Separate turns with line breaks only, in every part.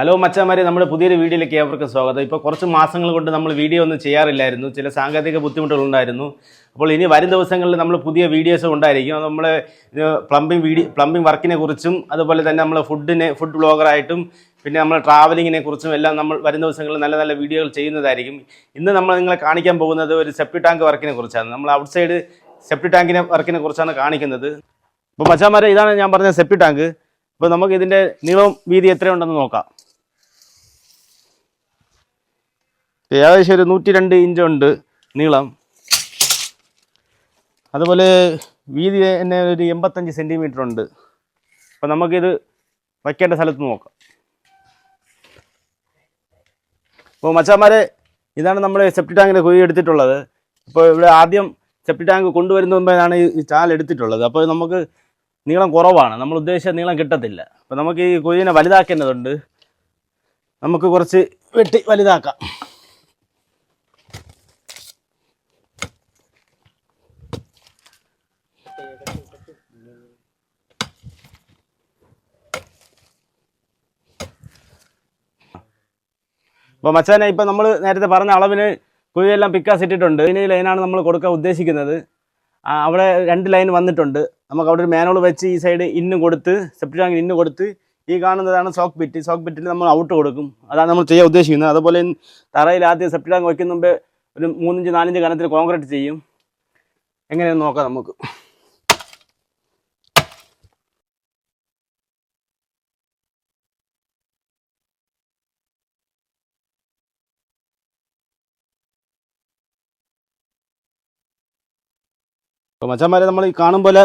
Hello മച്ചാമാരെ നമ്മുടെ പുതിയൊരു വീഡിയോയിലേക്ക് ഏവർക്കും സ്വാഗതം. ഇപ്പോൾ കുറച്ച് മാസങ്ങൾ കൊണ്ട് നമ്മൾ വീഡിയോ ഒന്നും ചെയ്യാറില്ലായിരുന്നു. ചില സാങ്കേതിക ബുദ്ധിമുട്ടുകളുണ്ടായിരുന്നു അപ്പോൾ ഇനി വരും ദിവസങ്ങളിൽ നമ്മൾ പുതിയ വീഡിയോസ് ഉണ്ടായിരിക്കും. നമ്മൾ പ്ലംബിംഗ് വീഡിയോ പ്ലംബിംഗ് വർക്കിനെ കുറിച്ചും അതുപോലെ തന്നെ നമ്മൾ ഫുഡിനെ ഫുഡ് ബ്ലോഗറായിട്ടും പിന്നെ നമ്മൾ ട്രാവലിങ്ങിനെ കുറിച്ചും എല്ലാം നമ്മൾ വരും ദിവസങ്ങളിൽ നല്ല നല്ല വീഡിയോകൾ ചെയ്യുന്നതായിരിക്കും. ഇന്ന് നമ്മൾ നിങ്ങളെ കാണിക്കാൻ പോകുന്നത് ഒരു സെപ്റ്റി ടാങ്ക് വർക്കിനെ കുറിച്ചാണ്. നമ്മൾ ഔട്ട് സൈഡ് സെപ്റ്റി ടാങ്കിനെ വർക്കിനെ കുറിച്ചാണ് കാണിക്കുന്നത്. അപ്പോൾ മച്ചാമാരെ ഇതാണ് ഞാൻ പറഞ്ഞ സെപ്റ്റി ടാങ്ക് അപ്പോൾ നമുക്ക് ഇതിന്റെ നീളം വീതി എത്രയുണ്ടെന്ന് നോക്കാം. ഏകദേശം ഒരു നൂറ്റി രണ്ട് ഇഞ്ച് ഉണ്ട് നീളം. അതുപോലെ വീതി തന്നെ ഒരു എൺപത്തഞ്ച് സെന്റിമീറ്റർ ഉണ്ട്. അപ്പം നമുക്കിത് വയ്ക്കേണ്ട സ്ഥലത്ത് നോക്കാം. അപ്പോൾ മച്ചാന്മാരെ ഇതാണ് നമ്മൾ സെപ്റ്റി ടാങ്കിന്റെ കുഴി എടുത്തിട്ടുള്ളത്. അപ്പോൾ ഇവിടെ ആദ്യം സെപ്റ്റി ടാങ്ക് കൊണ്ടുവരുന്ന മുമ്പാണ് ഈ ഈ ചാൽ എടുത്തിട്ടുള്ളത്. അപ്പോൾ നമുക്ക് നീളം കുറവാണ്. നമ്മൾ ഉദ്ദേശിച്ച നീളം കിട്ടത്തില്ല. അപ്പോൾ നമുക്ക് ഈ കുഴിനെ വലുതാക്കേണ്ടതുണ്ട്. നമുക്ക് കുറച്ച് വെട്ടി വലുതാക്കാം. അപ്പോൾ മച്ചാനെ ഇപ്പോൾ നമ്മൾ നേരത്തെ പറഞ്ഞ അളവിന് കുഴിയെല്ലാം പിക്കാസ് ഇട്ടിട്ടുണ്ട് ഇനി ലൈനാണ് നമ്മൾ കൊടുക്കാൻ ഉദ്ദേശിക്കുന്നത്. അവിടെ രണ്ട് ലൈൻ വന്നിട്ടുണ്ട്. നമുക്ക് അവിടെ ഒരു മാനുവൽ വെച്ച് ഈ സൈഡ് ഇന്ന് കൊടുത്ത് സെപ്റ്റ് ടാങ്കിൽ ഇന്ന് കൊടുത്ത് ഈ കാണുന്നതാണ് സോക്ക് ബിറ്റ് സോക്ക് ബിറ്റിൽ നമ്മൾ ഔട്ട് കൊടുക്കും. അതാണ് നമ്മൾ ചെയ്യാൻ ഉദ്ദേശിക്കുന്നത്. അതുപോലെ തറയിൽ ആദ്യം സെപ്റ്റ് ടാങ്ക് വയ്ക്കുന്ന മുമ്പേ ഒരു മൂന്നിഞ്ച് നാലിഞ്ച് കനത്തിൽ കോൺക്രീറ്റ് ചെയ്യും. എങ്ങനെയെന്ന് നോക്കാം നമുക്ക്. അപ്പോൾ മച്ചന്മാരെ നമ്മൾ ഈ കാണും പോലെ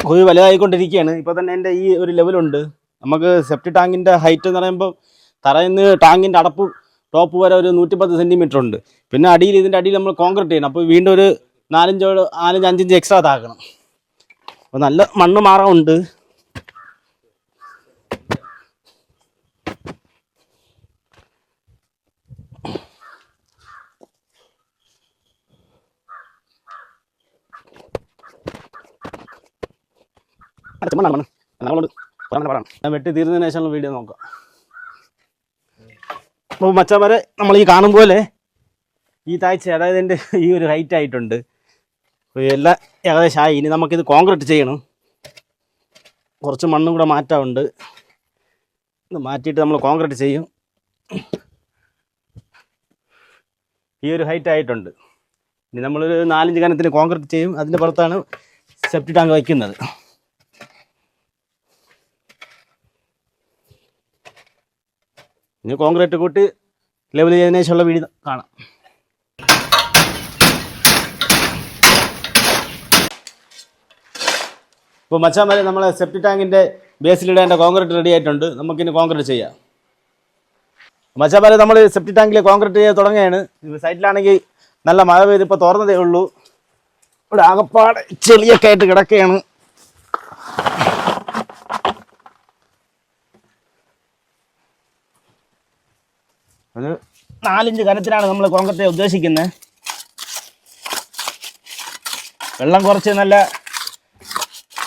കുഴി വലുതായിക്കൊണ്ടിരിക്കുകയാണ്. ഇപ്പോൾ തന്നെ എന്റെ ഈ ഒരു ലെവലുണ്ട് നമുക്ക് സെപ്റ്റി ടാങ്കിന്റെ ഹൈറ്റ് എന്ന് പറയുമ്പോൾ തറയിൽ നിന്ന് ടാങ്കിന്റെ അടപ്പ് ടോപ്പ് വരെ ഒരു നൂറ്റിപ്പത്ത് സെന്റിമീറ്റർ ഉണ്ട്. പിന്നെ അടിയിൽ ഇതിന്റെ അടിയിൽ നമ്മൾ കോൺക്രീറ്റ് ചെയ്യണം. അപ്പോൾ വീണ്ടും ഒരു നാലഞ്ചോ നാലഞ്ച് അഞ്ചിഞ്ച് എക്സ്ട്രാ താക്കണം അപ്പോൾ നല്ല മണ്ണ് മാറാറുണ്ട് ചുമ്മാ മണ്ണ് നമ്മളോട് പറയാം ഞാൻ വെട്ടി തീർന്നതിന് ശേഷമുള്ള വീഡിയോ നോക്കാം. അപ്പോൾ മച്ചവരെ നമ്മൾ ഈ കാണും പോലെ ഈ താഴ്ച അതായത് എന്റെ ഈ ഒരു ഹൈറ്റ് ആയിട്ടുണ്ട്. എല്ലാം ഏകദേശം ആയി. ഇനി നമുക്കിത് കോൺക്രീറ്റ് ചെയ്യണം. കുറച്ച് മണ്ണും കൂടെ മാറ്റാറുണ്ട് ഇത് മാറ്റിയിട്ട് നമ്മൾ കോൺക്രീറ്റ് ചെയ്യും. ഈ ഒരു ഹൈറ്റ് ആയിട്ടുണ്ട്. ഇനി നമ്മളൊരു നാലഞ്ച് കനത്തിന് കോൺക്രീറ്റ് ചെയ്യും. അതിന്റെ പുറത്താണ് സെപ്റ്റി ടാങ്ക് വയ്ക്കുന്നത്. ഇനി കോൺക്രീറ്റ് കൂട്ടി ലെവൽ ചെയ്തതിനു ശേഷമുള്ള വീട് കാണാം. ഇപ്പോൾ മച്ചാൻ നമ്മളെ സെപ്റ്റി ടാങ്കിന്റെ ബേസിലിടേണ്ട കോൺക്രീറ്റ് റെഡി ആയിട്ടുണ്ട്. നമുക്കിനി കോൺക്രീറ്റ് ചെയ്യാം. മച്ചാൻ നമ്മൾ സെപ്റ്റി ടാങ്കിൽ കോൺക്രീറ്റ് ചെയ്ത് തുടങ്ങുകയാണ്. സൈറ്റിലാണെങ്കിൽ നല്ല മഴ പെയ്ത് ഇപ്പോൾ തുറന്നതേ ഉള്ളൂ. ഇവിടെ ആകപ്പാട് ചെളിയൊക്കെ ആയിട്ട് കിടക്കുകയാണ്. ഒരു നാലിഞ്ച് കനത്തിലാണ് നമ്മൾ കൊങ്കത്തെ ഉദ്ദേശിക്കുന്നത് വെള്ളം കുറച്ച് നല്ല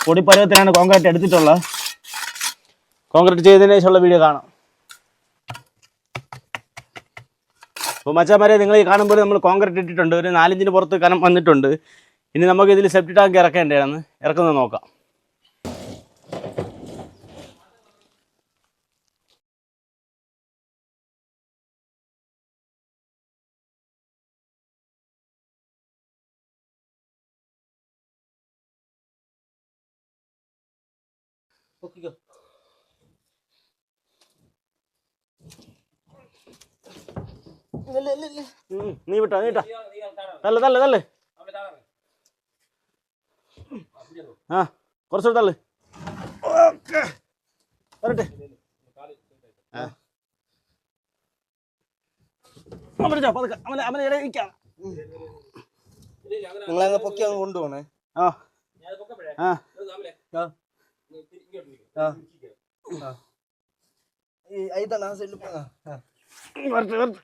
പൊടിപ്പരുവത്തിനാണ് കോൺക്രീറ്റ് എടുത്തിട്ടുള്ളത്. കോൺക്രീറ്റ് ചെയ്തതിന് ശേഷമുള്ള വീഡിയോ കാണാം. അപ്പോൾ മച്ചാമാരെ നിങ്ങൾ ഈ കാണുമ്പോൾ നമ്മൾ കോൺക്രീറ്റ് ഇട്ടിട്ടുണ്ട്. ഒരു നാലിഞ്ചിന് പുറത്ത് കനം വന്നിട്ടുണ്ട്. ഇനി നമുക്ക് ഇതിൽ സെപ്റ്റി ടാങ്ക് ഇറക്കേണ്ടതാണ് ഇറക്കുന്നത് നോക്കാം. പൊക്കിക്കോ. നീ വിട്ടോ നീ വിട്ടോ. തല്ല് തല്ല് തല്ല് ആ കുറച്ചു തല്ല് ഓക്കെ. വരട്ടെ. പിടിച്ചോ, പതുക്കെ. അവനെ അവനെ ഇടയിൽ ഇരിക്കാം
പൊക്കി അങ്ങ് കൊണ്ടുപോണേ.
ആ. ആ.
ഈ ഐതാണ് ആ സൈഡിൽ
വരട്ടെ വരട്ടെ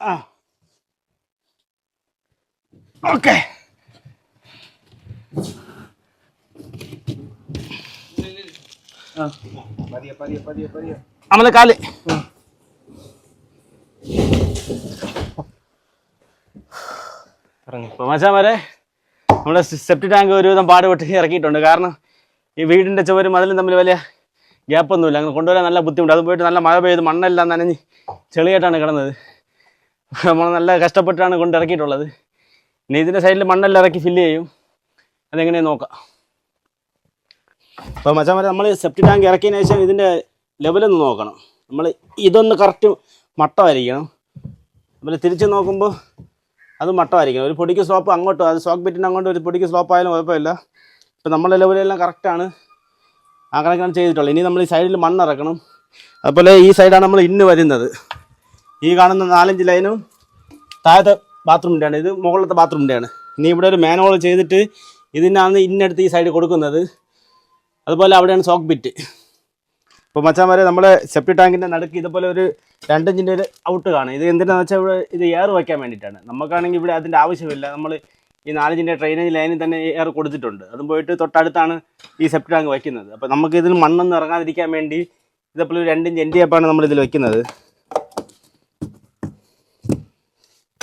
ആ ഓക്കെ നമ്മളെ കാൽ ഇറങ്ങി. വരെ നമ്മുടെ സെപ്റ്റി ടാങ്ക് ഒരുവിധം പാടുപെട്ട് ഇറക്കിയിട്ടുണ്ട്. കാരണം ഈ വീടിന്റെ ചുവരും അതിലും തമ്മിൽ വലിയ ഗ്യാപ്പൊന്നുമില്ല അങ്ങനെ കൊണ്ടുവരാൻ നല്ല ബുദ്ധിമുട്ട്. അത് പോയിട്ട് നല്ല മഴ പെയ്ത് മണ്ണെല്ലാം നനഞ്ഞ് ചെളിയായിട്ടാണ് കിടന്നത്. നമ്മൾ നല്ല കഷ്ടപ്പെട്ടാണ് കൊണ്ട് ഇറക്കിയിട്ടുള്ളത്. ഇനി ഇതിന്റെ സൈഡിൽ മണ്ണെല്ലാം ഇറക്കി ഫില്ല് ചെയ്യും. അതെങ്ങനെയാണ് നോക്കാം. അപ്പോൾ മച്ചാൻ വരെ നമ്മൾ സെപ്റ്റി ടാങ്ക് ഇറക്കിയതിന് ശേഷം ഇതിന്റെ ലെവലൊന്ന് നോക്കണം. നമ്മൾ ഇതൊന്ന് കറക്റ്റ് മട്ടമായിരിക്കണം. അതുപോലെ തിരിച്ച് നോക്കുമ്പോൾ അത് മട്ടമായിരിക്കണം ഒരു പൊടിക്ക് സ്ലോപ്പ് അങ്ങോട്ടും അത് സോക്ക് ബിറ്റിന് അങ്ങോട്ട് ഒരു പൊടിക്ക് സ്ലോപ്പ് ആയാലും കുഴപ്പമില്ല. ഇപ്പം നമ്മുടെ ലെവലെല്ലാം കറക്റ്റാണ് ആ കണക്കാണ് ചെയ്തിട്ടുള്ളത്. ഇനി നമ്മൾ ഈ സൈഡിൽ മണ്ണിറക്കണം അതുപോലെ ഈ സൈഡാണ് നമ്മൾ ഇന്ന് വരുന്നത്. ഈ കാണുന്ന നാലഞ്ച് ലൈനും താഴത്തെ ബാത്റൂമിന്റെയാണ് ഇത് മുകളിലത്തെ ബാത്റൂമിന്റെയാണ് ഇനി ഇവിടെ ഒരു മാനോൾ ചെയ്തിട്ട് ഇതിനാണ് ഇന്നെടുത്ത് ഈ സൈഡ് കൊടുക്കുന്നത്. അതുപോലെ അവിടെയാണ് സോക്ക് ബിറ്റ് ഇപ്പോൾ മച്ചാമാരെ നമ്മളെ സെപ്റ്റി ടാങ്കിന്റെ നടുക്ക് ഇതുപോലെ ഒരു രണ്ടിഞ്ചിന്റെ ഒരു ഔട്ട് കാണും. ഇത് എന്തിനാണെന്ന് വെച്ചാൽ ഇവിടെ ഇത് എയർ വയ്ക്കാൻ വേണ്ടിയിട്ടാണ്. നമുക്കാണെങ്കിൽ ഇവിടെ അതിന്റെ ആവശ്യമില്ല. നമ്മൾ ഈ നാലഞ്ചിന്റെ ഡ്രെയിനേജ് ലൈനിൽ തന്നെ എയർ കൊടുത്തിട്ടുണ്ട്. അതും പോയിട്ട് തൊട്ടടുത്താണ് ഈ സെപ്റ്റി ടാങ്ക് വയ്ക്കുന്നത്. അപ്പൊ നമുക്ക് ഇതിൽ മണ്ണൊന്നും ഇറങ്ങാതിരിക്കാൻ വേണ്ടി ഇതേപോലെ ഒരു രണ്ടിഞ്ച് എന്റെ അപ്പാണ് നമ്മൾ ഇതിൽ വെക്കുന്നത്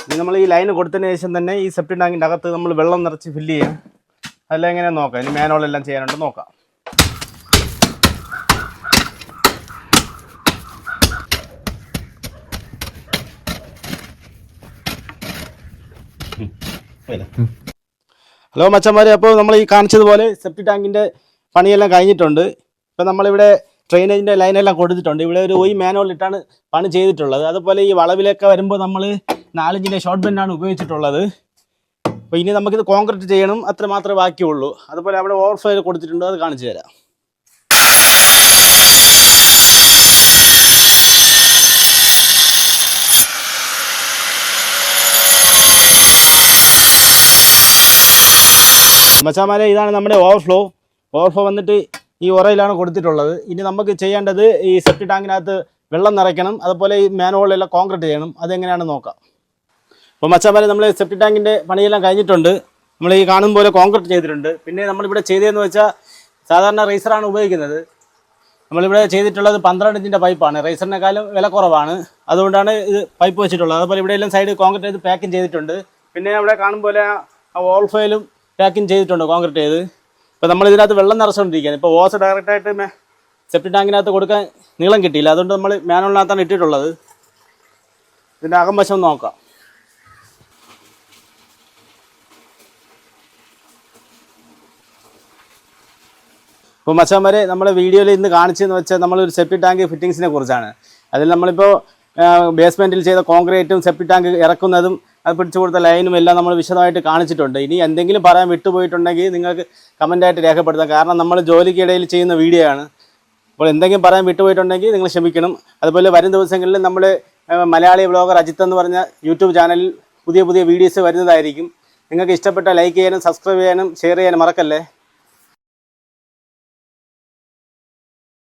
ഇനി നമ്മൾ ഈ ലൈന് കൊടുത്തതിന് ശേഷം തന്നെ ഈ സെപ്റ്റി ടാങ്കിന്റെ അകത്ത് നമ്മൾ വെള്ളം നിറച്ച് ഫില്ല് ചെയ്യാം. അതെല്ലാം എങ്ങനെയാണ് നോക്കാം. ഇനി മാനുവലെല്ലാം ചെയ്യാനുണ്ട് നോക്കാം. ഹലോ മച്ചന്മാരെ അപ്പോൾ നമ്മൾ ഈ കാണിച്ചതുപോലെ സെപ്റ്റി ടാങ്കിന്റെ പണിയെല്ലാം കഴിഞ്ഞിട്ടുണ്ട്. ഇപ്പം നമ്മളിവിടെ ഡ്രെയിനേജിന്റെ ലൈനെല്ലാം കൊടുത്തിട്ടുണ്ട്. ഇവിടെ ഒരു ഒയ് മാനുവൽ ഇട്ടാണ് പണി ചെയ്തിട്ടുള്ളത്. അതുപോലെ ഈ വളവിലൊക്കെ വരുമ്പോൾ നമ്മൾ നാലഞ്ചിന്റെ ഷോർട്ട് ബെൻഡാണ് ഉപയോഗിച്ചിട്ടുള്ളത്. അപ്പോൾ ഇനി നമുക്കിത് കോൺക്രീറ്റ് ചെയ്യണം. അത്ര മാത്രമേ ബാക്കിയുള്ളൂ. അതുപോലെ അവിടെ ഓവർഫ്ലോ കൊടുത്തിട്ടുണ്ട്. അത് കാണിച്ചു തരാം. മച്ചാമാരെ ഇതാണ് നമ്മുടെ ഓവർഫ്ലോ ഓവർഫ്ലോ വന്നിട്ട് ഈ ഉറയിലാണ് കൊടുത്തിട്ടുള്ളത്. ഇനി നമുക്ക് ചെയ്യേണ്ടത് ഈ സെപ്റ്റി ടാങ്കിനകത്ത് വെള്ളം നിറയ്ക്കണം. അതുപോലെ ഈ മാനുവളിലെല്ലാം കോൺക്രീറ്റ് ചെയ്യണം. അതെങ്ങനെയാണെന്ന് നോക്കാം. അപ്പോൾ മച്ചാമാരെ നമ്മൾ സെപ്റ്റി ടാങ്കിന്റെ പണിയെല്ലാം കഴിഞ്ഞിട്ടുണ്ട്. നമ്മൾ ഈ കാണും പോലെ കോൺക്രീറ്റ് ചെയ്തിട്ടുണ്ട്. പിന്നെ നമ്മളിവിടെ ചെയ്തതെന്ന് വെച്ചാൽ സാധാരണ റേസറാണ് ഉപയോഗിക്കുന്നത്. നമ്മളിവിടെ ചെയ്തിട്ടുള്ളത് പന്ത്രണ്ട് ഇഞ്ചിന്റെ പൈപ്പാണ് റേസറിനേക്കാളും വില കുറവാണ്. അതുകൊണ്ടാണ് ഇത് പൈപ്പ് വെച്ചിട്ടുള്ളത്. അതുപോലെ ഇവിടെ എല്ലാം സൈഡ് കോൺക്രീറ്റ് ചെയ്ത് പാക്കിങ് ചെയ്തിട്ടുണ്ട്. പിന്നെ അവിടെ കാണും പോലെ ആ ഫയലും ചെയ്തിട്ടുണ്ട്? കോൺക്രീറ്റ് ചെയ്ത് ഇപ്പോൾ നമ്മൾ ഇതിനകത്ത് വെള്ളം നിറച്ചുകൊണ്ടിരിക്കുകയാണ്. ഇപ്പോൾ ഓസ് ഡയറക്റ്റായിട്ട് സെപ്റ്റി ടാങ്കിനകത്ത് കൊടുക്കാൻ നീളം കിട്ടിയില്ല. അതുകൊണ്ട് നമ്മൾ മാനുവലിനകത്താണ് ഇട്ടിട്ടുള്ളത്. ഇതിന്റെ അകംവശം നോക്കാം. ഇപ്പോൾ മച്ചാന്മാരെ നമ്മൾ വീഡിയോയിൽ ഇന്ന് കാണിച്ചെന്ന് വെച്ചാൽ നമ്മളൊരു സെപ്റ്റി ടാങ്ക് ഫിറ്റിങ്സിനെ കുറിച്ചാണ്. അതിൽ നമ്മളിപ്പോൾ ബേസ്മെന്റിൽ ചെയ്ത കോൺക്രീറ്റും സെപ്റ്റി ടാങ്ക് ഇറക്കുന്നതും അത് പിടിച്ചു കൊടുത്ത ലൈനും എല്ലാം നമ്മൾ വിശദമായിട്ട് കാണിച്ചിട്ടുണ്ട്. ഇനി എന്തെങ്കിലും പറയാൻ വിട്ടുപോയിട്ടുണ്ടെങ്കിൽ നിങ്ങൾക്ക് കമന്റായിട്ട് രേഖപ്പെടുത്താം. കാരണം നമ്മൾ ജോലിക്കിടയിൽ ചെയ്യുന്ന വീഡിയോ ആണ്. അപ്പോൾ എന്തെങ്കിലും പറയാൻ വിട്ടുപോയിട്ടുണ്ടെങ്കിൽ നിങ്ങൾ ക്ഷമിക്കണം. അതുപോലെ വരും ദിവസങ്ങളിൽ നമ്മൾ മലയാളി ബ്ലോഗർ അജിത്ത് എന്ന് പറഞ്ഞ യൂട്യൂബ് ചാനലിൽ പുതിയ പുതിയ വീഡിയോസ് വരുന്നതായിരിക്കും. നിങ്ങൾക്ക് ഇഷ്ടപ്പെട്ട ലൈക്ക് ചെയ്യാനും സബ്സ്ക്രൈബ് ചെയ്യാനും ഷെയർ ചെയ്യാനും മറക്കല്ലേ?